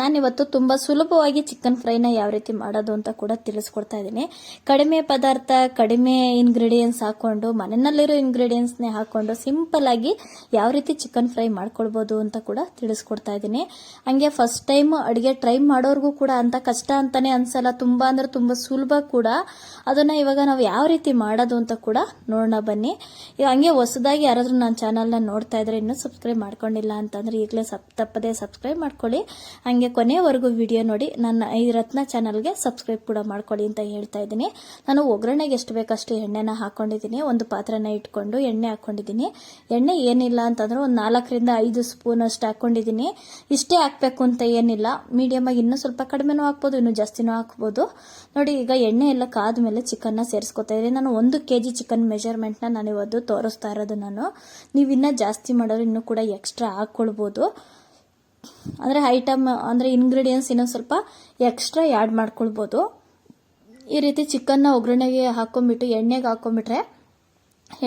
ನಾನಿವತ್ತು ತುಂಬ ಸುಲಭವಾಗಿ ಚಿಕನ್ ಫ್ರೈನ ಯಾವ ರೀತಿ ಮಾಡೋದು ಅಂತ ಕೂಡ ತಿಳಿಸ್ಕೊಡ್ತಾ ಇದ್ದೀನಿ. ಕಡಿಮೆ ಪದಾರ್ಥ, ಕಡಿಮೆ ಇಂಗ್ರೀಡಿಯೆಂಟ್ಸ್ ಹಾಕೊಂಡು, ಮನೆಯಲ್ಲಿರೋ ಇಂಗ್ರೀಡಿಯೆಂಟ್ಸ್ನೇ ಹಾಕೊಂಡು ಸಿಂಪಲ್ ಆಗಿ ಯಾವ ರೀತಿ ಚಿಕನ್ ಫ್ರೈ ಮಾಡ್ಕೊಳ್ಬೋದು ಅಂತ ಕೂಡ ತಿಳಿಸ್ಕೊಡ್ತಾ ಇದ್ದೀನಿ. ಹಂಗೆ ಫಸ್ಟ್ ಟೈಮ್ ಅಡುಗೆ ಟ್ರೈ ಮಾಡೋರ್ಗೂ ಕೂಡ ಅಂತ ಕಷ್ಟ ಅಂತಾನೆ ಅನ್ಸಲ್ಲ. ತುಂಬ ಅಂದ್ರೆ ತುಂಬ ಸುಲಭ ಕೂಡ. ಅದನ್ನ ಇವಾಗ ನಾವು ಯಾವ ರೀತಿ ಮಾಡೋದು ಅಂತ ಕೂಡ ನೋಡೋಣ ಬನ್ನಿ. ಹಂಗೆ ಹೊಸದಾಗಿ ಯಾರಾದರೂ ನನ್ನ ಚಾನಲ್ನ ನೋಡ್ತಾ ಇದ್ರೆ ಇನ್ನೂ ಸಬ್ಸ್ಕ್ರೈಬ್ ಮಾಡ್ಕೊಂಡಿಲ್ಲ ಅಂತಂದ್ರೆ ಈಗಲೇ ಸಪ್, ತಪ್ಪದೆ ಸಬ್ಸ್ಕ್ರೈಬ್ ಮಾಡ್ಕೊಳ್ಳಿ. ಹಂಗೆ ಕೊನೆವರೆಗೂ ವಿಡಿಯೋ ನೋಡಿ ನನ್ನ ಈ ರತ್ನ ಚಾನಲ್ಗೆ ಸಬ್ಸ್ಕ್ರೈಬ್ ಕೂಡ ಮಾಡ್ಕೊಳ್ಳಿ ಅಂತ ಹೇಳ್ತಾ ಇದ್ದೀನಿ. ನಾನು ಒಗ್ಗರಣೆಗೆ ಎಷ್ಟು ಬೇಕಷ್ಟು ಎಣ್ಣೆನ ಹಾಕೊಂಡಿದ್ದೀನಿ. ಒಂದು ಪಾತ್ರೆನ ಇಟ್ಕೊಂಡು ಎಣ್ಣೆ ಹಾಕೊಂಡಿದ್ದೀನಿ. ಎಣ್ಣೆ ಏನಿಲ್ಲ ಅಂತಂದ್ರೆ ಒಂದು ನಾಲ್ಕರಿಂದ ಐದು ಸ್ಪೂನ್ ಅಷ್ಟು ಹಾಕೊಂಡಿದ್ದೀನಿ. ಇಷ್ಟೇ ಹಾಕಬೇಕು ಅಂತ ಏನಿಲ್ಲ. ಮೀಡಿಯಮ್ ಆಗಿ ಇನ್ನೂ ಸ್ವಲ್ಪ ಕಡಿಮೆನೂ ಹಾಕ್ಬೋದು, ಇನ್ನೂ ಜಾಸ್ತಿನೂ ಹಾಕ್ಬೋದು. ನೋಡಿ, ಈಗ ಎಣ್ಣೆ ಎಲ್ಲ ಕಾದ್ಮೇಲೆ ಚಿಕನ್ನ ಸೇರಿಸ್ಕೊತಾ ಇದ್ದೀನಿ. ನಾನು ಒಂದು ಕೆ ಜಿ ಚಿಕನ್ ಮೆಜರ್ಮೆಂಟ್ನ ನಾನು ಇವತ್ತು ತೋರಿಸ್ತಾ ಇರೋದು ನಾನು. ನೀವು ಇನ್ನೂ ಜಾಸ್ತಿ ಮಾಡೋರು ಇನ್ನೂ ಕೂಡ ಎಕ್ಸ್ಟ್ರಾ ಹಾಕ್ಕೊಳ್ಬೋದು. ಅಂದರೆ ಐಟಮ್, ಅಂದರೆ ಇಂಗ್ರೀಡಿಯೆಂಟ್ಸ್ ಇನ್ನೊಂದು ಸ್ವಲ್ಪ ಎಕ್ಸ್ಟ್ರಾ ಆ್ಯಡ್ ಮಾಡ್ಕೊಳ್ಬೋದು. ಈ ರೀತಿ ಚಿಕನ್ನ ಒಗ್ಗರಣೆಗೆ ಹಾಕೊಂಡ್ಬಿಟ್ಟು, ಎಣ್ಣೆಗೆ ಹಾಕೊಂಡ್ಬಿಟ್ರೆ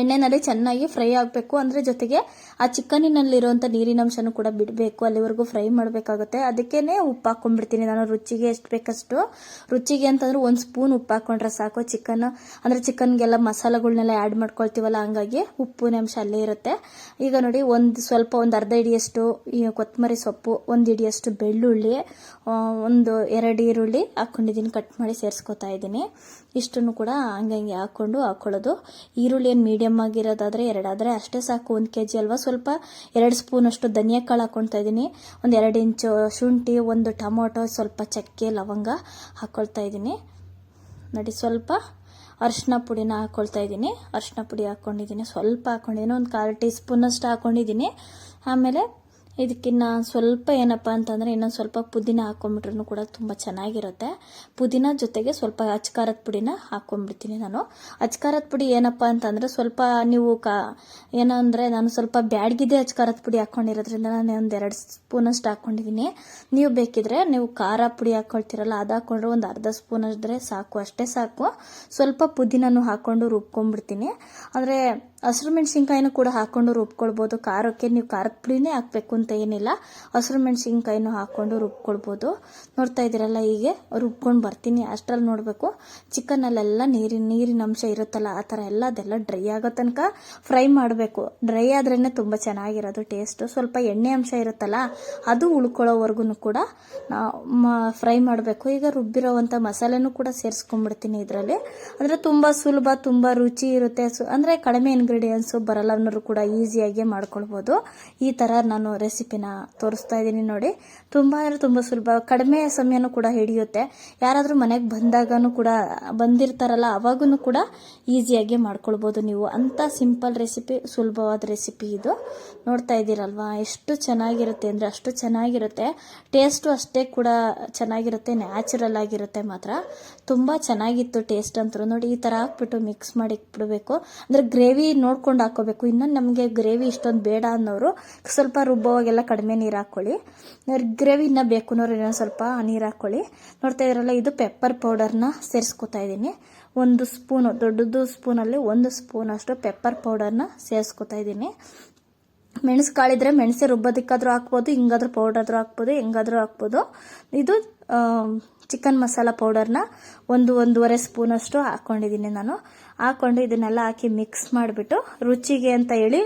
ಎಣ್ಣೆನಲ್ಲಿ ಚೆನ್ನಾಗಿ ಫ್ರೈ ಆಗಬೇಕು. ಅಂದರೆ ಜೊತೆಗೆ ಆ ಚಿಕನಿನಲ್ಲಿರುವಂಥ ನೀರಿನಂಶನೂ ಕೂಡ ಬಿಡಬೇಕು. ಅಲ್ಲಿವರೆಗೂ ಫ್ರೈ ಮಾಡಬೇಕಾಗುತ್ತೆ. ಅದಕ್ಕೇ ಉಪ್ಪು ಹಾಕ್ಕೊಂಡ್ಬಿಡ್ತೀನಿ ನಾನು. ರುಚಿಗೆ ಎಷ್ಟು ಬೇಕಷ್ಟು. ರುಚಿಗೆ ಅಂತಂದ್ರೆ ಒಂದು ಸ್ಪೂನ್ ಉಪ್ಪು ಹಾಕೊಂಡ್ರೆ ಸಾಕು. ಚಿಕನ್, ಅಂದರೆ ಚಿಕನ್ಗೆಲ್ಲ ಮಸಾಲೆಗಳನ್ನೆಲ್ಲ ಆ್ಯಡ್ ಮಾಡ್ಕೊಳ್ತೀವಲ್ಲ, ಹಂಗಾಗಿ ಉಪ್ಪಿನ ಅಂಶ ಅಲ್ಲೇ ಇರುತ್ತೆ. ಈಗ ನೋಡಿ, ಒಂದು ಸ್ವಲ್ಪ ಒಂದು ಅರ್ಧ ಹಿಡಿಯಷ್ಟು ಈ ಕೊತ್ತಂಬರಿ ಸೊಪ್ಪು, ಒಂದು ಹಿಡಿಯಷ್ಟು ಬೆಳ್ಳುಳ್ಳಿ ಒಂದು ಎರಡು ಈರುಳ್ಳಿ ಹಾಕೊಂಡಿದ್ದೀನಿ. ಕಟ್ ಮಾಡಿ ಸೇರಿಸ್ಕೊತಾ ಇದ್ದೀನಿ. ಇಷ್ಟನ್ನು ಕೂಡ ಹಂಗಂಗೆ ಹಂಗೆ ಹಾಕ್ಕೊಂಡು ಹಾಕ್ಕೊಳ್ಳೋದು ಈರುಳ್ಳಿ ಮೀಡಿಯಮ್ ಆಗಿರೋದಾದರೆ ಎರಡಾದರೆ ಅಷ್ಟೇ ಸಾಕು. ಒಂದು ಕೆ ಜಿ ಅಲ್ವಾ? ಸ್ವಲ್ಪ ಎರಡು ಸ್ಪೂನ್ ಅಷ್ಟು ಧನಿಯಾ ಕಾಳು ಹಾಕ್ಕೊಳ್ತಾ ಇದ್ದೀನಿ. ಒಂದು ಎರಡು ಇಂಚು ಶುಂಠಿ, ಒಂದು ಟೊಮೊಟೊ, ಸ್ವಲ್ಪ ಚಕ್ಕೆ, ಲವಂಗ ಹಾಕ್ಕೊಳ್ತಾ ಇದ್ದೀನಿ. ನೋಡಿ, ಸ್ವಲ್ಪ ಅರಿಶಿನ ಪುಡಿನ ಹಾಕ್ಕೊಳ್ತಾ ಇದ್ದೀನಿ. ಅರಿಶಿನ ಪುಡಿ ಹಾಕ್ಕೊಂಡಿದ್ದೀನಿ ಸ್ವಲ್ಪ ಹಾಕ್ಕೊಂಡಿದ್ದೀನಿ ಒಂದು ಕಾಲು ಟೀ ಸ್ಪೂನಷ್ಟು ಹಾಕ್ಕೊಂಡಿದ್ದೀನಿ ಆಮೇಲೆ ಇದಕ್ಕಿನ್ನ ಸ್ವಲ್ಪ ಏನಪ್ಪ ಅಂತಂದರೆ ಇನ್ನೊಂದು ಸ್ವಲ್ಪ ಪುದೀನ ಹಾಕೊಂಡ್ಬಿಟ್ರೂ ಕೂಡ ತುಂಬ ಚೆನ್ನಾಗಿರುತ್ತೆ. ಪುದೀನ ಜೊತೆಗೆ ಸ್ವಲ್ಪ ಅಚ್ಕಾರದ ಪುಡಿನ ಹಾಕ್ಕೊಂಡ್ಬಿಡ್ತೀನಿ ನಾನು. ಅಚ್ಕಾರದ ಪುಡಿ ಏನಪ್ಪ ಅಂತಂದರೆ ಸ್ವಲ್ಪ ನೀವು ಕಾ ಏನೋ ನಾನು ಸ್ವಲ್ಪ ಬ್ಯಾಡ್ಗಿದೆ ಅಚ್ಕಾರದ ಪುಡಿ ಹಾಕ್ಕೊಂಡಿರೋದ್ರಿಂದ ನಾನು ಒಂದು ಎರಡು ಸ್ಪೂನಷ್ಟು ಹಾಕ್ಕೊಂಡಿದ್ದೀನಿ ನೀವು ಬೇಕಿದ್ರೆ ನೀವು ಖಾರ ಪುಡಿ ಹಾಕ್ಕೊಳ್ತೀರಲ್ಲ ಅದು ಹಾಕ್ಕೊಂಡ್ರೆ ಒಂದು ಅರ್ಧ ಸ್ಪೂನ್ ಅಷ್ಟ್ರೆ ಸಾಕು, ಅಷ್ಟೇ ಸಾಕು. ಸ್ವಲ್ಪ ಪುದೀನೂ ಹಾಕ್ಕೊಂಡು ರುಬ್ಕೊಂಡ್ಬಿಡ್ತೀನಿ ಅಂದರೆ ಹಸಿರು ಮೆಣಸಿನ್ಕಾಯಿನೂ ಕೂಡ ಹಾಕ್ಕೊಂಡು ರುಬ್ಕೊಳ್ಬೋದು. ಖಾರಕ್ಕೆ ನೀವು ಖಾರದ ಪುಡಿನೇ ಹಾಕಬೇಕು ಅಂತ ಏನಿಲ್ಲ. ಹಸಿರು ಮೆಣಸಿನ್ಕಾಯಿನೂ ಹಾಕ್ಕೊಂಡು ರುಬ್ಕೊಳ್ಬೋದು. ನೋಡ್ತಾ ಇದ್ದೀರಲ್ಲ ಹೀಗೆ ರುಬ್ಕೊಂಡು ಬರ್ತೀನಿ. ಅಷ್ಟರಲ್ಲಿ ನೋಡಬೇಕು. ಚಿಕನಲ್ಲೆಲ್ಲ ನೀರಿನ ನೀರಿನ ಅಂಶ ಇರುತ್ತಲ್ಲ, ಆ ಥರ ಎಲ್ಲ ಅದೆಲ್ಲ ಡ್ರೈ ಆಗೋ ತನಕ ಫ್ರೈ ಮಾಡಬೇಕು. ಡ್ರೈ ಆದ್ರೇ ತುಂಬ ಚೆನ್ನಾಗಿರೋದು ಟೇಸ್ಟು ಸ್ವಲ್ಪ ಎಣ್ಣೆ ಅಂಶ ಇರುತ್ತಲ್ಲ, ಅದು ಉಳ್ಕೊಳ್ಳೋವರೆಗೂ ಕೂಡ ಫ್ರೈ ಮಾಡಬೇಕು. ಈಗ ರುಬ್ಬಿರೋವಂಥ ಮಸಾಲೆನೂ ಕೂಡ ಸೇರಿಸ್ಕೊಂಡ್ಬಿಡ್ತೀನಿ ಇದರಲ್ಲಿ. ಅಂದರೆ ತುಂಬ ಸುಲಭ, ತುಂಬ ರುಚಿ ಇರುತ್ತೆ. ಅಂದರೆ ಕಡಿಮೆ ಇಂಗ್ರೀಡಿಯೆಂಟ್ಸು ಬರಲ್ಲ ಅನ್ನೋರು ಕೂಡ ಈಸಿಯಾಗಿ ಮಾಡ್ಕೊಳ್ಬೋದು. ಈ ಥರ ನಾನು ರೆಸಿಪಿನ ತೋರಿಸ್ತಾ ಇದ್ದೀನಿ ನೋಡಿ. ತುಂಬ ಅಂದರೆ ತುಂಬ ಸುಲಭ. ಕಡಿಮೆ ಸಮಯನೂ ಕೂಡ ಹಿಡಿಯುತ್ತೆ. ಯಾರಾದರೂ ಮನೆಗೆ ಬಂದಾಗನೂ ಕೂಡ, ಬಂದಿರ್ತಾರಲ್ಲ ಅವಾಗೂ ಕೂಡ ಈಸಿಯಾಗಿ ಮಾಡ್ಕೊಳ್ಬೋದು ನೀವು. ಅಂಥ ಸಿಂಪಲ್ ರೆಸಿಪಿ ಸುಲಭವಾದ ರೆಸಿಪಿ ಇದು. ನೋಡ್ತಾ ಇದ್ದೀರಲ್ವಾ? ಎಷ್ಟು ಚೆನ್ನಾಗಿರುತ್ತೆ ಅಂದರೆ ಅಷ್ಟು ಚೆನ್ನಾಗಿರುತ್ತೆ. ಟೇಸ್ಟು ಅಷ್ಟೇ ಕೂಡ ಚೆನ್ನಾಗಿರುತ್ತೆ ನ್ಯಾಚುರಲ್ ಆಗಿರುತ್ತೆ ಮಾತ್ರ. ತುಂಬ ಚೆನ್ನಾಗಿತ್ತು ಟೇಸ್ಟ್ ಅಂತೂ. ನೋಡಿ, ಈ ಥರ ಹಾಕ್ಬಿಟ್ಟು ಮಿಕ್ಸ್ ಮಾಡಿ ಇಟ್ಬಿಡಬೇಕು. ಅಂದರೆ ಗ್ರೇವಿ ನೋಡ್ಕೊಂಡು ಹಾಕೋಬೇಕು. ಇನ್ನು ನಮಗೆ ಗ್ರೇವಿ ಇಷ್ಟೊಂದು ಬೇಡ ಅನ್ನೋರು ಸ್ವಲ್ಪ ರುಬ್ಬೋವಾಗೆಲ್ಲ ಕಡಿಮೆ ನೀರು ಹಾಕ್ಕೊಳ್ಳಿ ಗ್ರೇವಿ ಇನ್ನೂ ಬೇಕು ಅನ್ನೋರು ಇನ್ನೊಂದು ಸ್ವಲ್ಪ ನೀರು ಹಾಕ್ಕೊಳ್ಳಿ ನೋಡ್ತಾ ಇದ್ರಲ್ಲ, ಇದು ಪೆಪ್ಪರ್ ಪೌಡರ್ನ ಸೇರಿಸ್ಕೊತಾ ಇದ್ದೀನಿ. ಒಂದು ಸ್ಪೂನು, ದೊಡ್ಡದು ಸ್ಪೂನಲ್ಲಿ ಒಂದು ಸ್ಪೂನ್ ಅಷ್ಟು ಪೆಪ್ಪರ್ ಪೌಡರ್ನ ಸೇರಿಸ್ಕೊತಾ ಇದ್ದೀನಿ. ಮೆಣಸು ಕಾಳಿದ್ರೆ ಮೆಣಸೆ ರುಬ್ಬೋದಕ್ಕಾದ್ರೂ ಹಾಕ್ಬೋದು, ಹಿಂಗಾದ್ರೂ ಪೌಡರ್ ಹಾಕ್ಬೋದು, ಹೆಂಗಾದ್ರೂ ಹಾಕ್ಬೋದು. ಇದು ಚಿಕನ್ ಮಸಾಲ ಪೌಡರ್ನ ಒಂದು ಒಂದೂವರೆ ಸ್ಪೂನಷ್ಟು ಹಾಕ್ಕೊಂಡಿದ್ದೀನಿ ನಾನು. ಹಾಕ್ಕೊಂಡು ಇದನ್ನೆಲ್ಲ ಹಾಕಿ ಮಿಕ್ಸ್ ಮಾಡಿಬಿಟ್ಟು ರುಚಿಗೆ ಅಂತ ಹೇಳಿ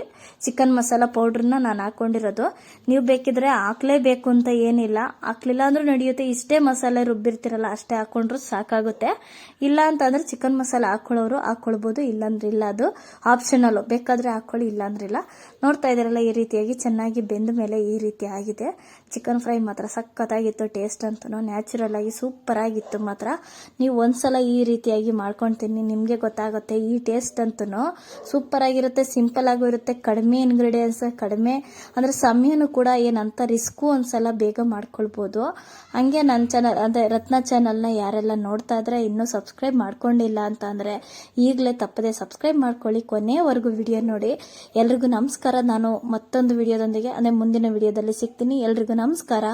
ಚಿಕನ್ ಮಸಾಲ ಪೌಡ್ರನ್ನ ನಾನು ಹಾಕ್ಕೊಂಡಿರೋದು ನೀವು ಬೇಕಿದ್ರೆ ಹಾಕ್ಲೇಬೇಕು ಅಂತ ಏನಿಲ್ಲ. ಹಾಕ್ಲಿಲ್ಲ ಅಂದ್ರೂ ನಡೆಯುತ್ತೆ. ಇಷ್ಟೇ ಮಸಾಲೆ ರುಬ್ಬಿರ್ತಿರಲ್ಲ, ಅಷ್ಟೇ ಹಾಕ್ಕೊಂಡ್ರು ಸಾಕಾಗುತ್ತೆ. ಇಲ್ಲ ಅಂತಂದ್ರೆ ಚಿಕನ್ ಮಸಾಲ ಹಾಕ್ಕೊಳ್ಳೋರು ಹಾಕ್ಕೊಳ್ಬೋದು ಇಲ್ಲಾಂದ್ರೆ ಇಲ್ಲ ಅದು ಆಪ್ಷನಲ್ಲು ಬೇಕಾದರೆ ಹಾಕ್ಕೊಳ್ಳಿ ಇಲ್ಲಾಂದ್ರೆ ಇಲ್ಲ ನೋಡ್ತಾ ಇದ್ದೀರಲ್ಲ, ಈ ರೀತಿಯಾಗಿ ಚೆನ್ನಾಗಿ ಬೆಂದ ಮೇಲೆ ಈ ರೀತಿ ಆಗಿದೆ. ಚಿಕನ್ ಫ್ರೈ ಮಾತ್ರ ಸಖತ್ತಾಗಿತ್ತು, ಟೇಸ್ಟ್ ಅಂತೂ ನ್ಯಾಚುರಲ್ ಆಗಿ ಸೂಪರ್ ಆಗಿತ್ತು ಮಾತ್ರ. ನೀವು ಒಂದ್ಸಲ ಈ ರೀತಿಯಾಗಿ ಮಾಡ್ಕೊತೀನಿ, ನಿಮಗೆ ಗೊತ್ತಾಗುತ್ತೆ. ಈ ಟೇಸ್ಟ್ ಅಂತೂ ಸೂಪರ್ ಆಗಿರುತ್ತೆ, ಸಿಂಪಲ್ ಆಗೂ ಇರುತ್ತೆ, ಕಡಿಮೆ ಇಂಗ್ರೀಡಿಯೆಂಟ್ಸ್ ಕಡಿಮೆ ಅಂದರೆ ಸಮಯನೂ ಕೂಡ ಏನಂತ ರಿಸ್ಕು ಒಂದ್ಸಲ ಬೇಗ ಮಾಡ್ಕೊಳ್ಬೋದು. ಹಂಗೆ ನನ್ನ ಚಾನಲ್ ಅಂದರೆ ರತ್ನ ಚಾನಲ್ನ ಯಾರೆಲ್ಲ ನೋಡ್ತಾ ಇದ್ರೆ ಇನ್ನೂ ಸಬ್ಸ್ಕ್ರೈಬ್ ಮಾಡ್ಕೊಂಡಿಲ್ಲ ಅಂತ ಅಂದರೆ ಈಗಲೇ ತಪ್ಪದೆ ಸಬ್ಸ್ಕ್ರೈಬ್ ಮಾಡ್ಕೊಳ್ಳಿ. ಕೊನೆವರೆಗೂ ವಿಡಿಯೋ ನೋಡಿ. ಎಲ್ರಿಗೂ ನಮಸ್ಕಾರ. ನಾನು ಮತ್ತೊಂದು ವಿಡಿಯೋದೊಂದಿಗೆ ಅಂದರೆ ಮುಂದಿನ ವಿಡಿಯೋದಲ್ಲಿ ಸಿಗ್ತೀನಿ. ಎಲ್ರಿಗೂ ನಮಸ್ಕಾರ.